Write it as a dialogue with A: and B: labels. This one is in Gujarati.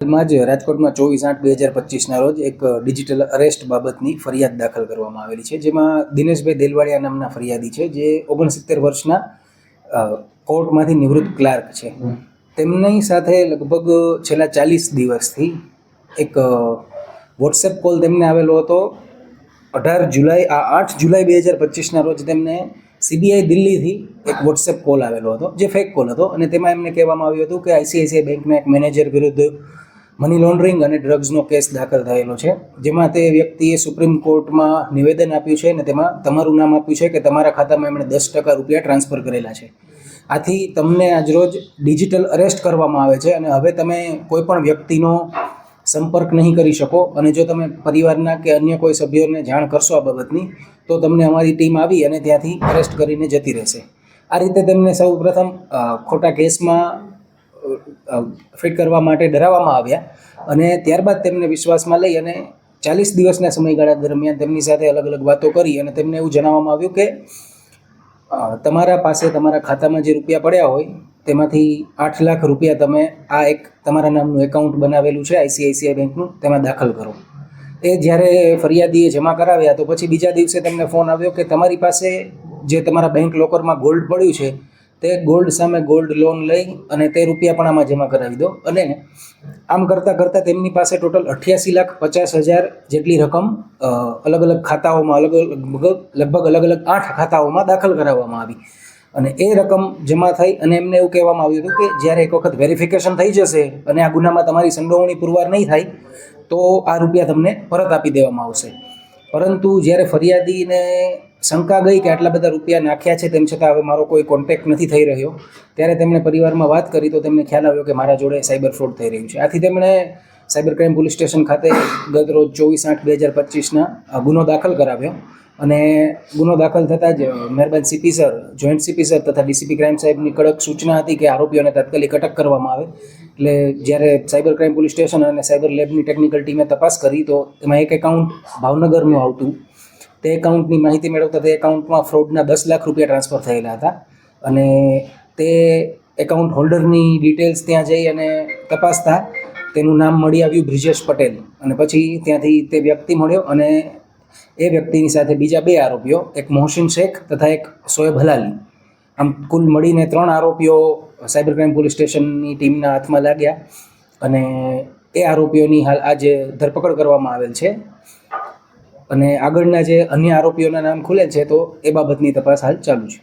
A: હાલમાં જ રાજકોટમાં ચોવીસ આઠ બે હજાર પચીસના રોજ એક ડિજિટલ અરેસ્ટ બાબતની ફરિયાદ દાખલ કરવામાં આવેલી છે જેમાં દિનેશભાઈ દેલવાડિયા નામના ફરિયાદી છે જે ઓગણસિત્તેર વર્ષના કોર્ટમાંથી નિવૃત્ત ક્લાર્ક છે. તેમની સાથે લગભગ છેલ્લા ચાલીસ દિવસથી એક વોટ્સએપ કોલ તેમને આવેલો હતો. અઢાર જુલાઈ આ આઠ જુલાઈ બે હજાર પચીસના રોજ તેમને સીબીઆઈ દિલ્હીથી એક વોટ્સએપ કોલ આવેલો હતો જે ફેક કોલ હતો. અને તેમાં એમને કહેવામાં આવ્યું હતું કે આઈસીઆઈસીઆઈ બેંકના એક મેનેજર વિરુદ્ધ મની લોન્ડરિંગ અને ડ્રગ્સનો કેસ દાખલ થયેલો છે. જેમાં તે વ્યક્તિએ સુપ્રીમ કોર્ટમાં નિવેદન આપ્યું છે અને તેમાં તમારું નામ આપ્યું છે કે તમારા ખાતામાં એમણે દસ ટકા રૂપિયા ટ્રાન્સફર કરેલા છે. આથી તમને આજરોજ ડિજિટલ અરેસ્ટ કરવામાં આવે છે અને હવે તમે કોઈ પણ વ્યક્તિનો સંપર્ક નહીં કરી શકો અને જો તમે પરિવારના કે અન્ય કોઈ સભ્યોને જાણ કરશો આ બાબતની, તો તમને અમારી ટીમ આવી અને ત્યાંથી અરેસ્ટ કરીને જતી રહેશે. આ રીતે તેમને સૌ પ્રથમ ખોટા કેસમાં ફિટ કરવા માટે ડરાવવામાં આવ્યા અને ત્યારબાદ તેમને વિશ્વાસમાં લઈ અને ચાલીસ દિવસના સમયગાળા દરમિયાન તેમની સાથે અલગ અલગ વાતો કરી અને તેમને એવું જણાવવામાં આવ્યું કે તમારા પાસે તમારા ખાતામાં જે રૂપિયા પડ્યા હોય તેમાંથી આઠ લાખ રૂપિયા તમે આ એક તમારા નામનું એકાઉન્ટ બનાવેલું છે આઈસીઆઈસીઆઈ બેંકનું, તેમાં દાખલ કરો. એ જ્યારે ફરિયાદીએ જમા કરાવ્યા તો પછી બીજા દિવસે તેમને ફોન આવ્યો કે તમારી પાસે જે તમારા બેંક લોકરમાં ગોલ્ડ પડ્યું છે તે ગોલ્ડ સામે ગોલ્ડ લોન લઈ અને તે રૂપિયા પણ આમાં જમા કરાવી દો. અને આમ કરતાં કરતાં તેમની પાસે ટોટલ અઠ્યાસી લાખ પચાસ હજાર જેટલી રકમ અલગ અલગ ખાતાઓમાં, અલગ અલગ લગભગ અલગ અલગ આઠ ખાતાઓમાં દાખલ કરાવવામાં આવી. અને એ રકમ જમા થઈ અને એમને એવું કહેવામાં આવ્યું હતું કે જ્યારે એક વખત વેરિફિકેશન થઈ જશે અને આ ગુનામાં તમારી સંડોવણી પુરવાર નહીં થાય, તો આ રૂપિયા તમને પરત આપી દેવામાં આવશે. પરંતુ જ્યારે ફરિયાદીને શંકા ગઈ કે આટલા બધા રૂપિયા નાખ્યા છે, તેમ છતાં હવે મારો કોઈ કોન્ટેક્ટ નથી થઈ રહ્યો. ત્યારે તેમણે પરિવારમાં વાત કરી તો તેમને ખ્યાલ આવ્યો કે મારા જોડે સાયબર ફ્રોડ થઈ રહ્યું છે. આથી તેમણે સાયબર ક્રાઇમ પોલીસ સ્ટેશન ખાતે ગત રોજ ચોવીસ આઠ બે હજાર પચીસના ગુનો દાખલ કરાવ્યો. અને ગુનો દાખલ થતાં જ મહેરબાન CP sir joint CP sir તથા ડીસીપી ક્રાઇમ સાહેબની કડક સૂચના હતી કે આરોપીઓને તાત્કાલિક અટક કરવામાં આવે. એટલે જ્યારે સાયબર ક્રાઇમ પોલીસ સ્ટેશન અને સાયબર લેબની ટેકનિકલ ટીમે તપાસ કરી તો એમાં એક એકાઉન્ટ ભાવનગરનું આવતું. તે એકાઉન્ટની માહિતી મેળવતા તે એકાઉન્ટમાં ફ્રોડના દસ લાખ રૂપિયા ટ્રાન્સફર થયેલા હતા. અને તે એકાઉન્ટ હોલ્ડરની ડિટેલ્સ ત્યાં જઈ અને તપાસતા તેનું નામ મળી આવ્યું બ્રિજેશ પટેલ. અને પછી ત્યાંથી તે વ્યક્તિ મળ્યો અને એ વ્યક્તિની સાથે બીજા બે આરોપીઓ, એક મોહસિન શેખ તથા એક સોએબ હલાલી. આમ કુલ મળીને ત્રણ આરોપીઓ સાયબર ક્રાઇમ પોલીસ સ્ટેશનની ટીમના હાથમાં લાગ્યા અને એ આરોપીઓની હાલ આજે ધરપકડ કરવામાં આવેલ છે. અને આગળના જે અન્ય આરોપીઓના નામ ખુલે છે, તો એ બાબતની તપાસ હાલ ચાલુ છે.